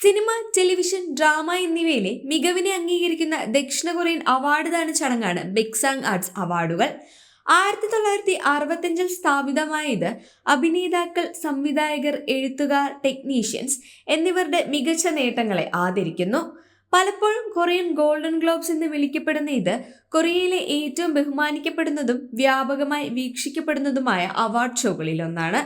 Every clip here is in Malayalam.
സിനിമ ടെലിവിഷൻ ഡ്രാമ എന്നിവയിലെ മികവിനെ അംഗീകരിക്കുന്ന ദക്ഷിണ കൊറിയൻ അവാർഡ് ദാന ചടങ്ങാണ് ബിക്സാങ് ആർട്സ് അവാർഡുകൾ. ആയിരത്തി തൊള്ളായിരത്തി അറുപത്തഞ്ചിൽ സ്ഥാപിതമായത് അഭിനേതാക്കൾ സംവിധായകർ എഴുത്തുകാർ ടെക്നീഷ്യൻസ് എന്നിവരുടെ മികച്ച നേട്ടങ്ങളെ ആദരിക്കുന്നു. പലപ്പോഴും കൊറിയൻ ഗോൾഡൻ ഗ്ലോബ്സ് എന്ന് വിളിക്കപ്പെടുന്ന ഇത് കൊറിയയിലെ ഏറ്റവും ബഹുമാനിക്കപ്പെടുന്നതും വ്യാപകമായി വീക്ഷിക്കപ്പെടുന്നതുമായ അവാർഡ് ഷോകളിൽ ഒന്നാണ്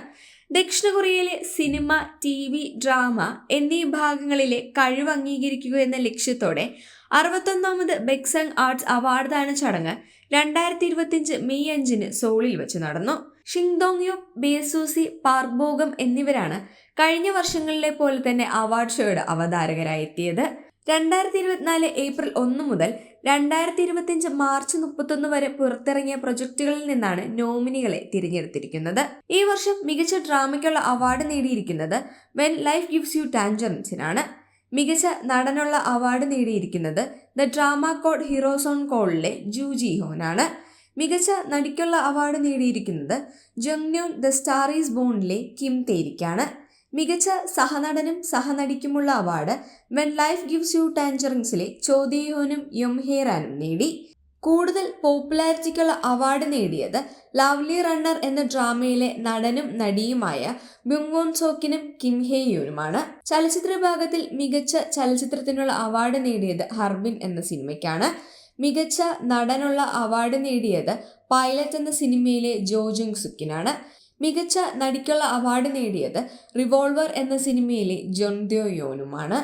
ദക്ഷിണ കൊറിയയിലെ സിനിമ ടി വി ഡ്രാമ എന്നീ ഭാഗങ്ങളിലെ കഴിവ് അംഗീകരിക്കുക എന്ന ലക്ഷ്യത്തോടെ അറുപത്തൊന്നാമത് ബെക്സങ് ആർട്സ് അവാർഡ് ദാന ചടങ്ങ് രണ്ടായിരത്തി ഇരുപത്തിയഞ്ച് മെയ് അഞ്ചിന് സോളിൽ വെച്ച് നടന്നു. ഷിങ്ദോങ് യോ ബേസൂസി പാർബോഗം എന്നിവരാണ് കഴിഞ്ഞ വർഷങ്ങളിലെ പോലെ തന്നെ അവാർഡ് ഷോയുടെ അവതാരകരായി എത്തിയത്. രണ്ടായിരത്തി ഇരുപത്തിനാല് ഏപ്രിൽ ഒന്ന് മുതൽ രണ്ടായിരത്തി ഇരുപത്തിയഞ്ച് മാർച്ച് മുപ്പത്തൊന്ന് വരെ പുറത്തിറങ്ങിയ പ്രൊജക്ടുകളിൽ നിന്നാണ് നോമിനികളെ തിരഞ്ഞെടുത്തിരിക്കുന്നത്. ഈ വർഷം മികച്ച ഡ്രാമയ്ക്കുള്ള അവാർഡ് നേടിയിരിക്കുന്നത് വെൻ ലൈഫ് ഗിവ്സ് യു ടാൻജറിൻസിനാണ് മികച്ച നടനുള്ള അവാർഡ് നേടിയിരിക്കുന്നത് the drama code heroes on കോളിലെ Ju Ji ഹോനാണ്. മികച്ച നടിക്കുള്ള അവാർഡ് നേടിയിരിക്കുന്നത് ജങ്ന്യോൺ ദ സ്റ്റാർ ഈസ് ബോണിലെ കിം തേരിക്കാണ്. മികച്ച സഹനടനും സഹനടിക്കുമുള്ള award when life gives you ടാൻജറിങ്സിലെ ചോദിയോനും യൊംഹേറാനും നേടി. കൂടുതൽ പോപ്പുലാരിറ്റിക്കുള്ള അവാർഡ് നേടിയത് ലവ്ലി റണ്ണർ എന്ന ഡ്രാമയിലെ നടനും നടിയുമായ ബ്യുങ്വോൺ സോക്കിനും കിം ഹേയുനുമാണ് ചലച്ചിത്ര വിഭാഗത്തിൽ മികച്ച ചലച്ചിത്രത്തിനുള്ള അവാർഡ് നേടിയത് ഹർബിൻ എന്ന സിനിമയ്ക്കാണ് മികച്ച നടനുള്ള അവാർഡ് നേടിയത് പൈലറ്റ് എന്ന സിനിമയിലെ ജോജുങ് സുക്കിനാണ് മികച്ച നടിക്കുള്ള അവാർഡ് നേടിയത് റിവോൾവർ എന്ന സിനിമയിലെ ജൊൺദ്യോ യോനുമാണ്